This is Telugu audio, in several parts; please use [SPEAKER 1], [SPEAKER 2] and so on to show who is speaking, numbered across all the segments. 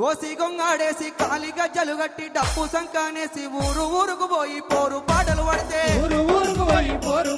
[SPEAKER 1] గోసి గొంగాడేసి కాలి గజ్జలు గట్టి డప్పు సంకానేసి ఊరు ఊరుకు పోయి పోరు పాటలు పడితే.
[SPEAKER 2] ఊరు ఊరుకు పోయి పోరు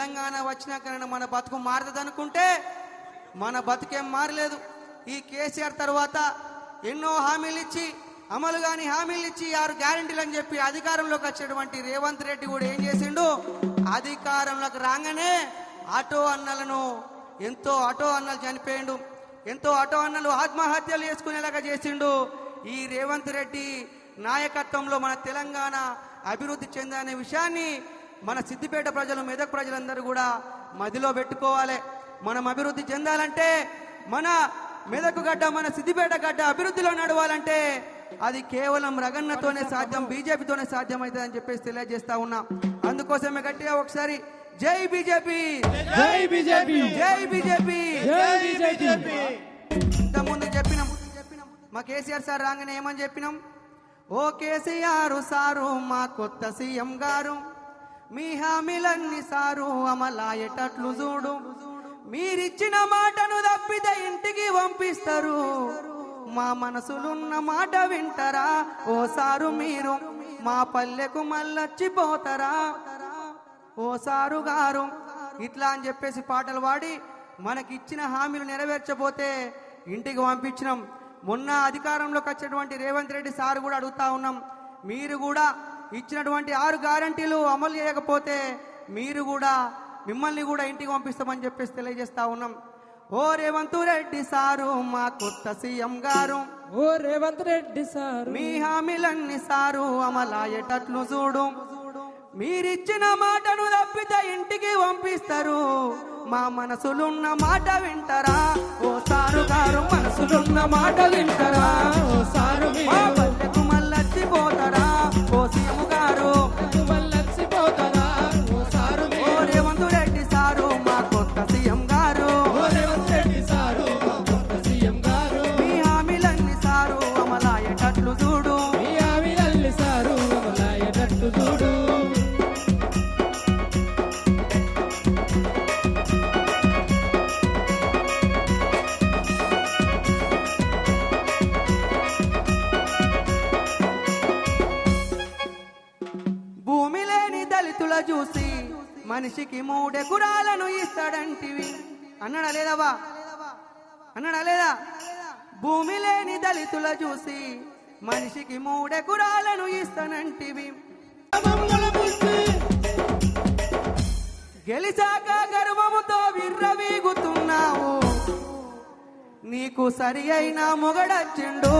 [SPEAKER 1] తెలంగాణ వచ్చినాక మన బతుకు మారదనుకుంటే మన బతుకేం మారలేదు. ఈ కేసీఆర్ తర్వాత ఎన్నో హామీలు ఇచ్చి అమలు కాని హామీలు ఇచ్చి ఆరు గ్యారెంటీలు అని చెప్పి అధికారంలోకి వచ్చేటువంటి రేవంత్ రెడ్డి కూడా ఏం చేసిండు? అధికారంలోకి రాగానే ఆటో అన్నలను ఎంతో ఆటో అన్నలు చనిపోయిండు. ఎంతో ఆటో అన్నలు ఆత్మహత్యలు చేసుకునేలాగా చేసిండు. ఈ రేవంత్ రెడ్డి నాయకత్వంలో మన తెలంగాణ అభివృద్ధి చెందనే విషయాన్ని మన సిద్దిపేట ప్రజలు మెదక్ ప్రజలందరూ కూడా మదిలో పెట్టుకోవాలి. మనం అభివృద్ధి చెందాలంటే మన మెదకు గడ్డ మన సిద్దిపేట గడ్డ అభివృద్ధిలో నడవాలంటే అది కేవలం రగన్నతోనే సాధ్యం బీజేపీతోనే సాధ్యం అవుతుందని చెప్పేసి తెలియజేస్తా ఉన్నా. అందుకోసమే గట్టిగా ఒకసారి జై బీజేపీ!
[SPEAKER 2] జై బీజేపీ!
[SPEAKER 1] జై బీజేపీ!
[SPEAKER 2] జై బీజేపీ!
[SPEAKER 1] ఇంతకుముందు చెప్పినాం మా కేసీఆర్ సార్ రాగానే ఏమని చెప్పినాం? ఓ కేసీఆర్ సారు మా కొత్త సీఎం గారు. మీ హామీలన్నీ సారు అమలాయేటట్లు చూడు. మీరిచ్చిన మాటను తప్పితే ఇంటికి పంపిస్తారు. మా మనసులున్న మాట వింటారా? ఓ సారు మీరు మా పల్లెకు మళ్ళొచ్చిపోతారా? ఓ సారు గారు ఇట్లా అని చెప్పేసి పాటలు పాడి మనకి ఇచ్చిన హామీలు నెరవేర్చబోతే ఇంటికి పంపించినాం. మొన్న అధికారంలోకి వచ్చేటువంటి రేవంత్ రెడ్డి సార్ కూడా అడుగుతా ఉన్నాం. మీరు కూడా ఇచ్చినటువంటి ఆరు గ్యారంటీలు అమలు చేయకపోతే మీరు కూడా మిమ్మల్ని కూడా ఇంటికి పంపిస్తామని చెప్పేసి తెలియజేస్తా ఉన్నాం. ఓ రేవంత్ రెడ్డి సారు మా కొత్త సీఎం గారు.
[SPEAKER 2] ఓ రేవంత్ రెడ్డి సార్.
[SPEAKER 1] మీ హామీలన్నీ సారు అమలాయేటట్లు చూడు. మీరిచ్చిన మాటను తప్పితే ఇంటికి పంపిస్తారు. మా మనసులున్న మాట వింటారా? ఓ సారు గారు మనసులున్న మాట వింటారా?
[SPEAKER 2] ఓ సారు
[SPEAKER 1] భూమి లేని దళితుల చూసి మనిషికి మూడెకురాలను ఇస్తాడంటివి. అన్నడా లేదవా అన్నడా లేదా? భూమి లేని దళితుల చూసి మనిషికి మూడెకురాలను ఇస్తానంటివి. గెలిచాక గర్వముతో విర్రవీగుతున్నావు. నీకు సరి అయిన మొగడచ్చిండు